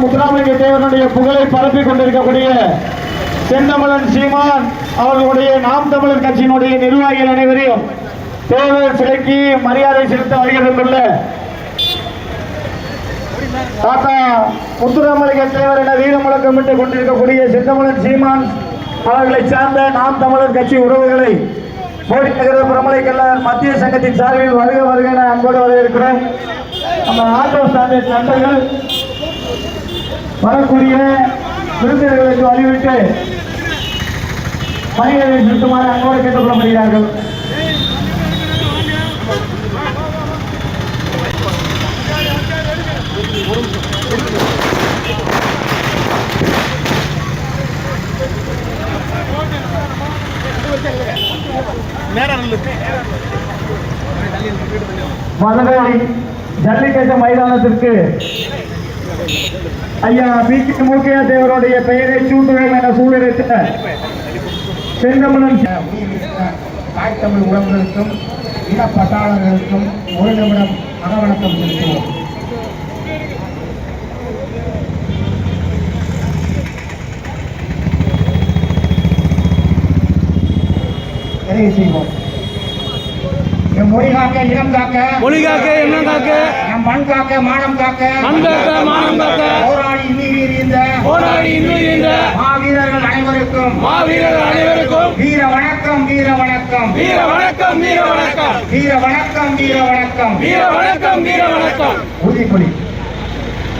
முத்துராமலிங்க தேவனுடைய புகழை பரப்பிக் கொண்டிருக்கக்கூடிய செந்தமிழன் சீமான் அவர்களுடைய நாம் தமிழர் கட்சியினுடைய நிர்வாகிகள் அனைவரையும் தேவர் சிலைக்கு மரியாதை செலுத்த வருகை தாத்தா முத்துராமலிங்க தேவர் என வீர முழக்கமிட்டுக் கொண்டிருக்கக்கூடிய செந்தமிழன் சீமான் அவர்களை சார்ந்த நாம் தமிழர் கட்சி உறவுகளை போடி நகர பிரமலை மத்திய சங்கத்தின் சார்பில் வருக வருக என அன்போடு வரவேற்கிறோம். நம்ம ஆட்டோ ஸ்டாண்டின் நண்பர்கள் வரக்கூடிய விருந்தினர்களுக்கு வழிவிட்டு பணிகளை செலுத்துமாறு கேட்டுக்கொள்ள கேட்டுக்கொள்ளப்படுகிறார்கள். மதுரை ஜல்லிக்கட்டு மைதானத்திற்கு ஐயா பி கே மூக்கையா தேவருடைய பெயரை சூட்டுவேன் என சூழலிட்ட செந்தமிழன் தாய் தமிழ் உறவுகளுக்கும் இன பட்டாளர்களுக்கும் ஒரு நிமிடம் மனவணக்கம் செலுத்துவோம். நிறைவு செய்வோம். மொழி காக்க இனம் காக்க. மொழி காக்க இனம் காக்க. மண் காக்க மானம் காக்க. மண் காக்க மானம் காக்க. போராடி இன்னுயிர் இந்த போராடி இன்னும் இந்த மாவீரர்கள் அனைவருக்கும். மாவீரர் அனைவருக்கும். வீர வணக்கம் வீர வணக்கம். வீர வணக்கம் வீர வணக்கம். வீர வணக்கம் வீர வணக்கம். வீர வணக்கம் வீர வணக்கம். உறுதிமொழி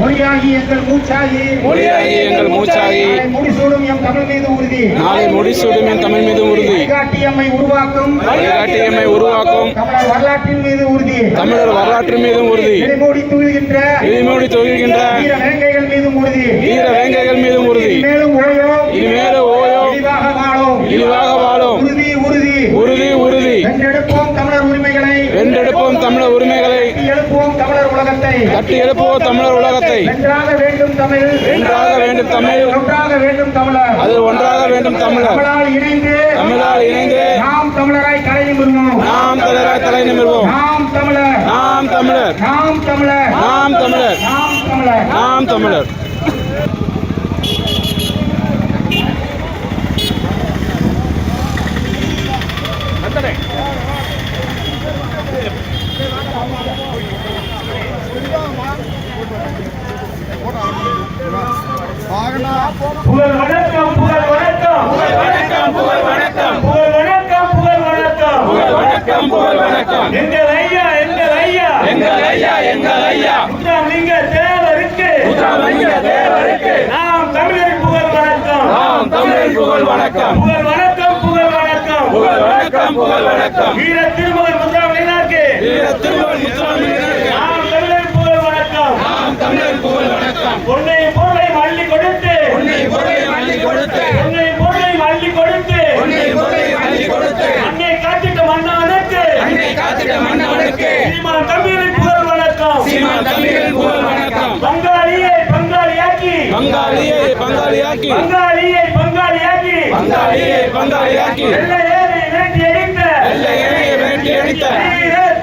மொழியாகி எங்கள் மூச்சாகி. மொழியாகி எங்கள் மூச்சாகி. முடிசூடும் எம் தமிழ் மீது உறுதி. நாளை முடிசூடும் என் தமிழ் மீது உறுதி. வழிகாட்டி எம்மை உருவாக்கும். வழிகாட்டி எம்மை உருவாக்கும். தமிழர் வரலாற்றின் மீது உறுதி. தமிழர் வரலாற்று மீதும் உறுதி. இடைமூடி துயில்கின்ற இடிமூடி தொகுகின்ற வீர வேங்கைகள் மீதும் உறுதி. வீர வேங்கைகள் மீதும் உறுதி. மேலும் ஓயோ. இனிமேலும் ஓயோ. இழிவாக வாழும். இழிவாக வாழும். உறுதி உறுதி. உறுதி உறுதி. வென்றெடுப்போம் தமிழர் உரிமைகளை. வென்றெடுப்போம் தமிழர் உரிமைகளை கட்டி எழுப்புவோம் தமிழர் உலகத்தை கட்டி எழுப்புவோம் தமிழர் உலகத்தை. வென்றாக வேண்டும் தமிழ். வென்றாக வேண்டும் தமிழ். ஒன்றாக வேண்டும் தமிழர். அது ஒன்றாக வேண்டும் தமிழர். தமிழால் இணைந்து. தமிழால் இணைந்து. நாம் தமிழராய் கலை நிமிர்வோம். நாம் தமிழராய் தலை நிமிர்வோம். நாம் தமிழர். நாம் தமிழர். நாம் தமிழர். நாம் தமிழர். நாம் தமிழர். நாம் தமிழர். புகழ் வணக்கம். புகழ் வணக்கம் புகழ் வணக்கம். புகழ் வணக்கம் புகழ் வணக்கம். வீர திருமகன் முத்துராமலிங்கருக்கு வீர திருமண் முத்துராமலிங்கருக்கு நாம் தமிழரின் புகழ் வணக்கம். நாம் தமிழரின் புகழ் வணக்கம். பொன்னை பொருளை அள்ளி கொடுத்து. உன்னை பொருளை அள்ளி கொடுத்து. பொன்னை பொருளை அள்ளி கொடுத்து. உன்னை பொருளை அள்ளி கொடுத்து. அன்னை காத்திட்ட மன்னவனுக்கு. அன்னை காத்திட மன்னவனுக்கு. சீமான் தமிழரின் புகழ் வணக்கம். சீமான் தமிழரின் புகழ் வணக்கம். பங்காளியை பங்காளியாக்கி. பங்காளியை பங்காளியாக்கி. பங்காளியை பங்காளியாக்கி பங்காளியை பங்காளியாக்கி வெள்ளையேனை விரட்டி அடித்த வெள்ளை ஏனையை விரட்டி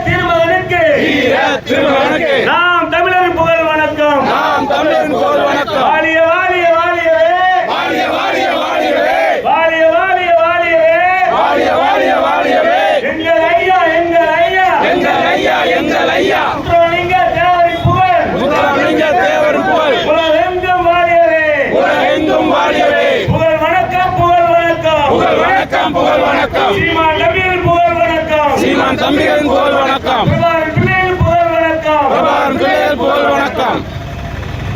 திருமகனுக்கு. வீர திருமகனுக்கு. நாம் தமிழரின் புகழ் வணக்கம். நாம் தமிழரின் தம்பிகளின் புகழ் வணக்கம். பிள்ளைகள் புகழ் வணக்கம்.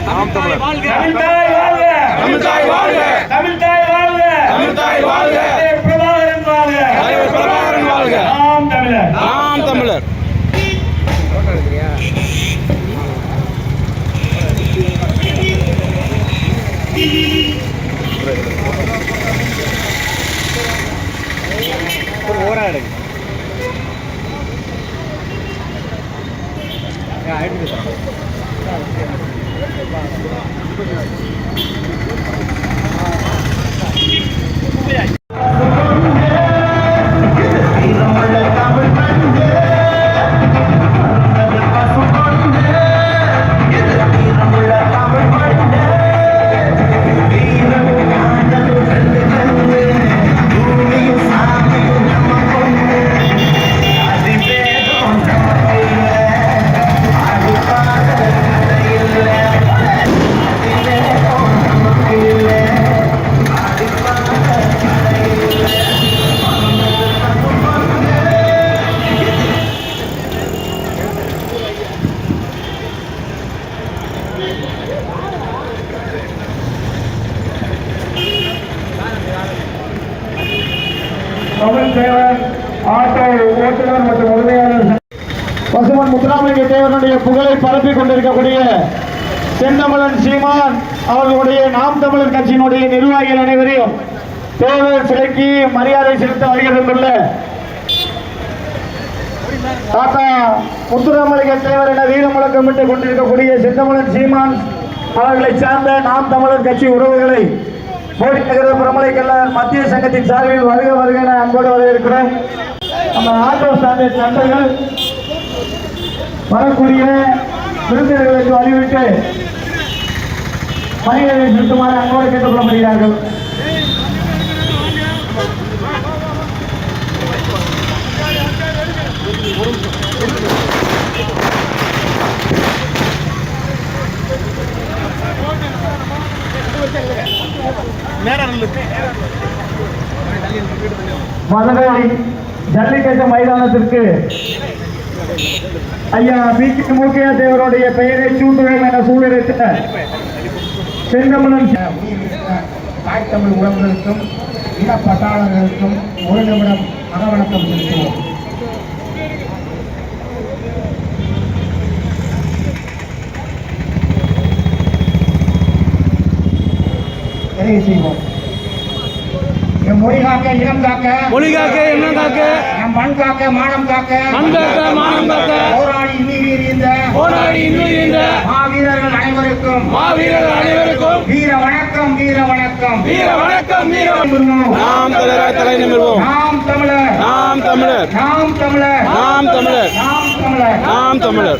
நாம் தமிழர். தமிழ்தாய் வாழ்க. தமிழ்தாய் வாழ்க. தமிழ்தாய் வாழ்க. வாழ்க. ఐదు ஓட்டுநர் மற்றும் உரிமையாளர் பசுமன் முத்துராமலிங்க தேவனுடைய புகழை பரப்பிக் கொண்டிருக்கக்கூடிய செந்தமிழன் சீமான் அவர்களுடைய நாம் தமிழர் கட்சியினுடைய நிர்வாகிகள் அனைவரையும் தேவர் சிலைக்கு மரியாதை செலுத்த வருகிறது தாத்தா முத்துராமலிங்க தேவர் என வீர முழக்கமிட்டு கொண்டிருக்கக்கூடிய செந்தமிழன் சீமான் அவர்களை சார்ந்த நாம் தமிழர் கட்சி உறவுகளை போடி நகர பிரமலைக்கல்ல மத்திய சங்கத்தின் சார்பில் வருக வருக என அன்போடு வரவேற்கிறோம். நம்ம ஆட்டோ ஸ்டாண்டின் நண்பர்கள் வரக்கூடிய விருந்தினர்களுக்கு வழிவிட்டு பணிகளை செலுத்துமாறு அன்போடு கேட்டுக்கொள்ளப்படுகிறார்கள் மதுரை ஜல்லிக்கட்டு மைதானத்திற்கு ஐயா பி கே மூக்கையா தேவருடைய பெயரை சூட்டுவோம் என சூழலிட்ட செந்தமிழன் தாய் தமிழ் உறவுகளுக்கும் இன பட்டாளர்களுக்கும் ஒரு நிமிடம் அகவணக்கம் செலுத்துவோம். செய்வோம். என் மொழி காக்க இனம் காக்க. மொழி காக்க எண்ணம் காக்க. என் மண் காக்க மானம் காக்க. மண் காக்க மானம் காக்க. போராடி இன்னி இந்த போராடி இன்னும் இந்த மாவீரர்கள் அனைவருக்கும் மாவீரர்கள் அனைவருக்கும் வீர வணக்கம் வீர வணக்கம். வீர வணக்கம் வீர வணக்கம். நிமிர்வோம். நாம் தமிழராய் தலை நிமிர்வோம். நாம் தமிழர். நாம் தமிழர். நாம் தமிழர். நாம் தமிழர். நாம் தமிழர். நாம் தமிழர்.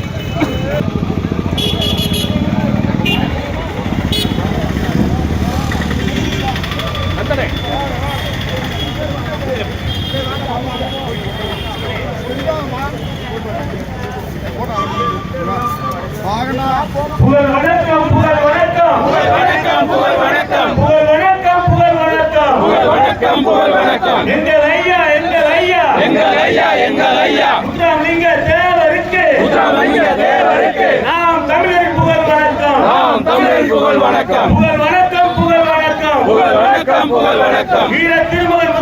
புகழ் வணக்கம். புகழ் வணக்கம் புகழ் வணக்கம். புகழ் வணக்கம் புகழ் வணக்கம். புகழ் வணக்கம் புகழ் வணக்கம் புகழ் வணக்கம் எங்கள் ஐயா எங்கள் ஐயா எங்கள் ஐயா எங்கள் ஐயா முத்துராமலிங்க தேவருக்கு முத்துராமலிங்க தேவருக்கு நாம் தமிழர் புகழ் வணக்கம் நாம் தமிழர் புகழ் வணக்கம் புகழ் வணக்கம் புகழ் வணக்கம் புகழ் வணக்கம் புகழ் வணக்கம் வீர திருமகன்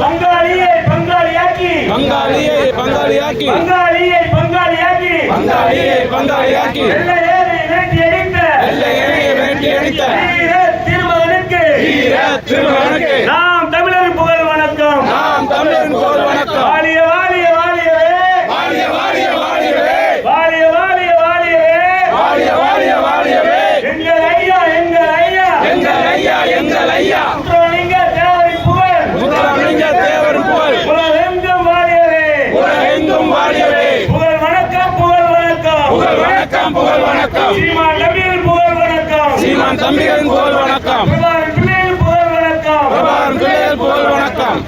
பங்காளியாக்கி பங்காளியை பங்காளியாக்கி பங்காளியை பங்காளியாக்கி பங்காளியை பங்காளியாக்கி வெள்ளையேறி வேட்டி அடித்த. வெள்ளை ஏழையை வேட்டி அடித்த. வீர திருமகனுக்கு நாம் தமிழரின் புகழ் வணக்கம். நாம் தமிழரின் புகழ் வணக்கம். வாழிய வாழிய வாழியவே வாழிய வாழிய வாழியவே வாழிய வாழிய வாழியவே வாழிய வாழிய வாழியவே எங்கள் ஐயா எங்கள் ஐயா. எங்கள் ஐயா எங்கள் ஐயா. முத்துராமலிங்க தேவரின் புகழ். முத்துராமலிங்க தேவரின் புகழ். உலகெங்கும் வாழியவே உலகெங்கும் வாழியவே புகழ் வணக்கம் புகழ் வணக்கம். புகழ் வணக்கம் புகழ் வணக்கம். சீமான் நபியின் புகழ் வணக்கம். சீமான் தம்பிகளின் புகழ் வணக்கம். வணக்கம். பிரபாகரன் பிள்ளைகள் புகழ் வணக்கம்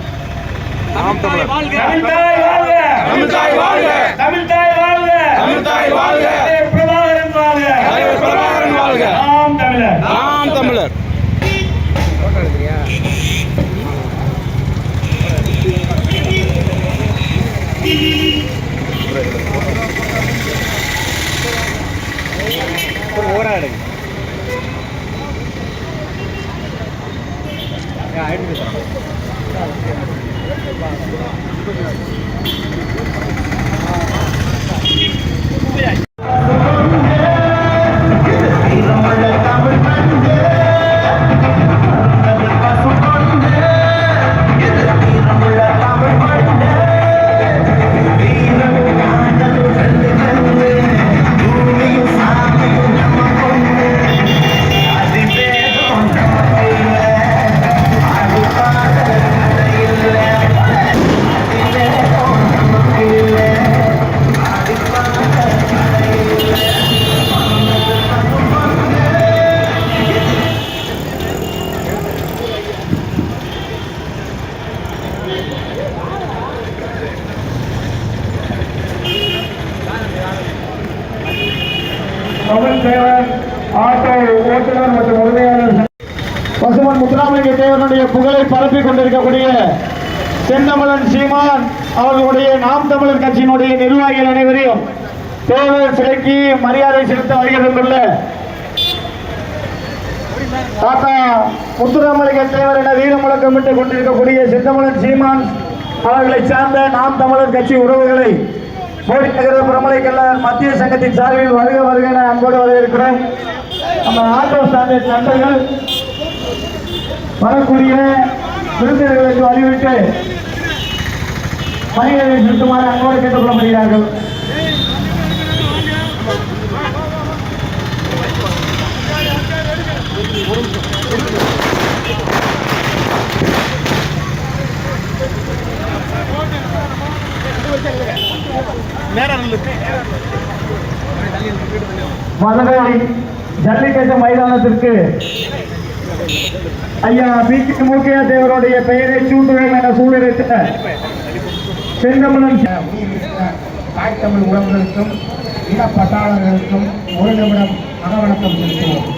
நாம் தமிழர் தமிழ் தாய் வாழ்க. தமிழ் தாய் வாழ்க. தமிழ் தாய் வாழ்க. தமிழ் தாய் வாழ்க. Продолжение следует... இயக்குனர் மற்றும் உரிமையாளர் பசுமன் முத்துராமலிங்க தேவனுடைய புகழை பரப்பிக் கொண்டிருக்கக்கூடிய செந்தமிழன் சீமான் அவர்களுடைய நாம் தமிழர் கட்சியினுடைய நிர்வாகிகள் அனைவரையும் தேவர் சிலைக்கு மரியாதை செலுத்த வருகிறதுள்ள தாத்தா முத்துராமலிங்க தேவர் என வீர முழக்கமிட்டு கொண்டிருக்கக்கூடிய செந்தமிழன் சீமான் அவர்களை சார்ந்த நாம் தமிழர் கட்சி உறவுகளை கோடி நகர பிரமலை கல்லார் மத்திய சங்கத்தின் சார்பில் வருக வருக என அன்போடு வரவேற்கிறேன் நம்ம ஆட்டோ ஸ்டாண்டர்ட் நண்பர்கள் வரக்கூடிய விருந்தினர்களுக்கு வழிவிட்டு பணிகளை செலுத்துமாறு அன்போடு கேட்டுக்கொள்ளப்படுகிறார்கள் மதுரை ஜல்லிக்கட்டு மைதானத்திற்கு. ஐயா பி கே மூக்கையா தேவருடைய பெயரை சூட்டுவேன் என சூழலிட்ட செந்தமிழன். தாய் தமிழ் உறவுகளுக்கும் இன பட்டாளர்களுக்கும் ஒரு நிமிடம் அகவணக்கம் செலுத்துவோம்.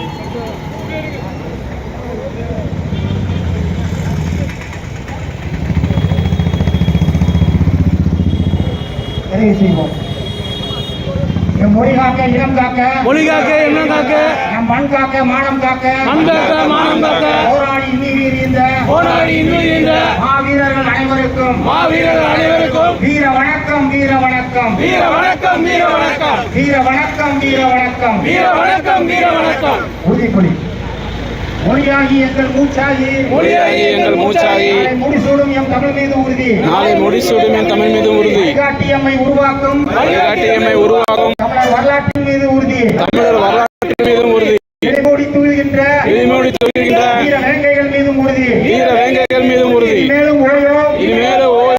நிறைவு செய்வோம். மொழி காக்க இனம் காக்க. மொழி காக்க எண்ணம் காக்க. நம் மண் காக்க மானம் காக்க. மண் காக்க மானம் காக்க. போராடி இன்னுயிர் இந்த போராடி இன்னும் இந்த மாவீரர்கள் அனைவருக்கும் மாவீரர்கள் அனைவருக்கும் வீர வணக்கம் வீர வணக்கம். வீர வணக்கம் வீர வணக்கம். வீர வணக்கம் வீர வணக்கம். வீர வணக்கம் வீர வணக்கம். உறுதிமொழி. மொழியாகி எங்கள் மூச்சாகி. மொழியாகி எங்கள் மூச்சாகி. நாளை முடிசூடும் எம் தமிழ் மீது உறுதி. நாளை முடிசூடும் என் தமிழ் மீது உறுதி. உருவாக்கும். தமிழர் வரலாற்றின் மீது உறுதி